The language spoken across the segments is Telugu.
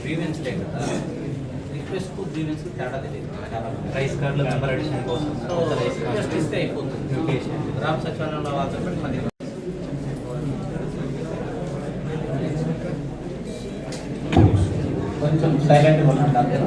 గ్రీవెన్స్ డే కదా రిక్వెస్ట్ కు గ్రీవెన్స్ తేడా తెలియదు చాలా మంది రైస్ కార్డుల మెంబర్ అడిషన్ కోసం సో రిక్వెస్ట్ ఇస్తే అయిపోతుంది గ్రామ సచివాలయంలో వాళ్ళతో మళ్ళీ కొంచెం సైలెంట్గా ఉన్నాడు అందరూ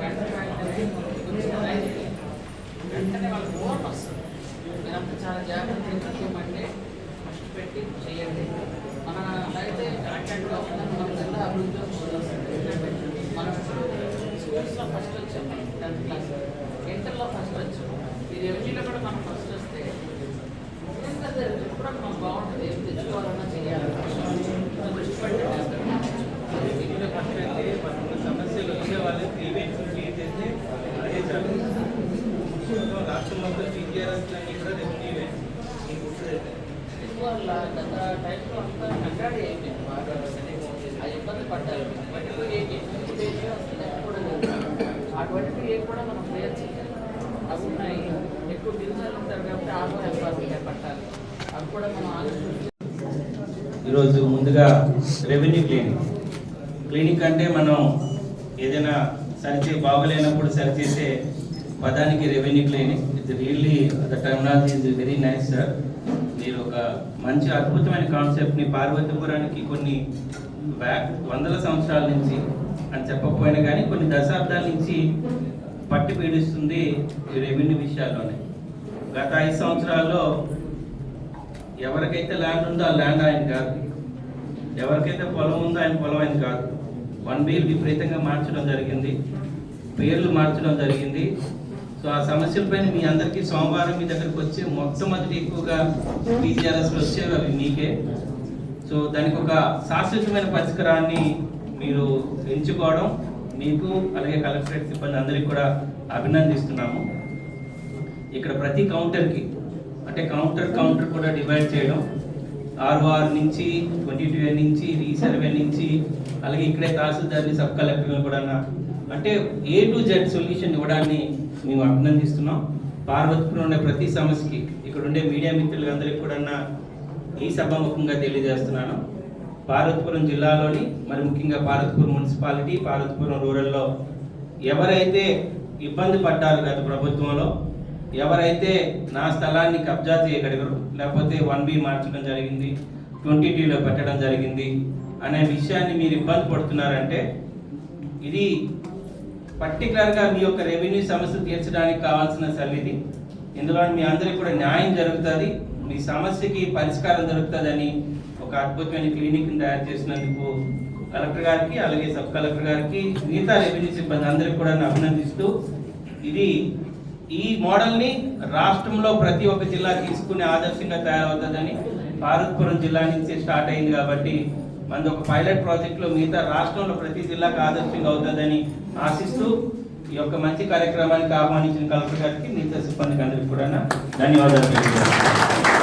వెంటనే వెంటనే కొంచెం రైతు వెంటనే వాళ్ళకి ఓన్ వస్తుంది మీరంతా చాలా జాగ్రత్తగా చేయమంటే ఫస్ట్ పెట్టి చేయండి మన అయితే కరెక్ట్గా ఉందని మనం ఎంత అభివృద్ధి వస్తుంది మనం స్కూల్స్లో ఫస్ట్ వచ్చాం. టెన్త్ క్లాస్ ఇంటర్లో ఫస్ట్ వచ్చాం. ఈ రెవెన్యూలో కూడా మనం ఫస్ట్ వస్తే ఇంకా కూడా మనం బాగుంటుంది. ఏం తెచ్చుకోవాలన్నా చేయాలన్నా దృష్టి పెట్టండి ఫస్ట్ అయితే సమస్యలు వచ్చే వాళ్ళు ఈవెంట్స్ క్రియేట్ చేస్తే అదే చాలు రాష్ట్రం మొత్తం టీజీఆర్ఎస్ కూడా రెవెన్యూ వాళ్ళ గత టైంలో అంతా కంగాడి అయిపోయింది. బాగా ఆ ఇబ్బంది పడ్డారు ట్వంటీ ఎయిట్ ఉద్దేశం అసలు లెక్క కూడా లేదు కూడా మనం క్లియర్ చేయాలి. అవి ఉన్నాయి. ఎక్కువ గిరిజనులు ఉంటారు కాబట్టి ఆటో ఎంపార్మెంట్ చేపట్టాలి అవి కూడా మనం ఆలోచించి ఈరోజు ముందుగా రెవెన్యూ క్లినిక్ క్లినిక్ అంటే మనం ఏదైనా సరిచే బాగలేనప్పుడు సరిచేసే పదానికి రెవెన్యూ క్లినిక్ ఇది really the technology is very nice sir మీరు ఒక మంచి అద్భుతమైన కాన్సెప్ట్ని పార్వతీపురానికి కొన్ని బ్యాక్ వందల సంవత్సరాల నుంచి అని చెప్పకపోయినా కానీ కొన్ని దశాబ్దాల నుంచి పట్టి ఈ రెవెన్యూ విషయాల్లోనే. గత ఐదు సంవత్సరాల్లో ఎవరికైతే ల్యాండ్ ఉందో ఆ ల్యాండ్ ఆయన కాదు. ఎవరికైతే పొలం ఉందో ఆయన పొలం ఆయన కాదు. వన్ బిల్ విపరీతంగా మార్చడం జరిగింది. పేర్లు మార్చడం జరిగింది. సో ఆ సమస్యలపైన మీ అందరికీ సోమవారం మీ దగ్గరికి వచ్చి మొట్టమొదటి ఎక్కువగా టీచర్స్లో వచ్చేవి అవి మీకే. సో దానికి ఒక శాశ్వతమైన పరిష్కారాన్ని మీరు ఎంచుకోవడం మీకు అలాగే కలెక్టరేట్ సిబ్బంది అందరికీ కూడా అభినందిస్తున్నాము. ఇక్కడ ప్రతి కౌంటర్కి అంటే కౌంటర్ కౌంటర్ కూడా డివైడ్ చేయడం. ఆర్ఓఆర్ నుంచి ట్వంటీ టూ నుంచి రీసర్వే నుంచి అలాగే ఇక్కడే తహసీల్దార్ని సబ్ కలెక్టర్ని కూడా అంటే ఏ టు జెడ్ సొల్యూషన్ ఇవ్వడాన్ని మేము అభినందిస్తున్నాం. పార్వతిపురం ఉండే ప్రతి సమస్యకి ఇక్కడ ఉండే మీడియా మిత్రులందరికీ కూడా ఈ సభాముఖంగా తెలియజేస్తున్నాను. పార్వతీపురం జిల్లాలోని మరి ముఖ్యంగా పార్వతీపురం మున్సిపాలిటీ పార్వతీపురం రూరల్లో ఎవరైతే ఇబ్బంది పడ్డారు గత ప్రభుత్వంలో ఎవరైతే నా స్థలాన్ని కబ్జా చేయగలిగారు లేకపోతే వన్ బి మార్చడం జరిగింది ట్వంటీ టీలో పెట్టడం జరిగింది అనే విషయాన్ని మీరు ఇబ్బంది పడుతున్నారంటే ఇది పర్టికులర్గా మీ యొక్క రెవెన్యూ సమస్య తీర్చడానికి కావాల్సిన సల్లిది ఇది ఇందులో మీ అందరికీ కూడా న్యాయం జరుగుతుంది. మీ సమస్యకి పరిష్కారం దొరుకుతుందని ఒక అద్భుతమైన క్లినిక్ తయారు చేసినందుకు కలెక్టర్ గారికి అలాగే సబ్ కలెక్టర్ గారికి మిగతా రెవెన్యూ సిబ్బంది అందరికీ కూడా అభినందిస్తూ ఇది ఈ మోడల్ని రాష్ట్రంలో ప్రతి ఒక్క జిల్లా తీసుకునే ఆదర్శంగా తయారవుతుందని భారత్పురం జిల్లా నుంచి స్టార్ట్ అయింది కాబట్టి మనది ఒక పైలట్ ప్రాజెక్ట్లో మిగతా రాష్ట్రంలో ప్రతి జిల్లాకు ఆదర్శంగా అవుతుందని ఆశిస్తూ ఈ యొక్క మంచి కార్యక్రమానికి ఆహ్వానించిన కలెక్టర్ గారికి మిగతా సిబ్బందికి అందరికీ కూడా ధన్యవాదాలు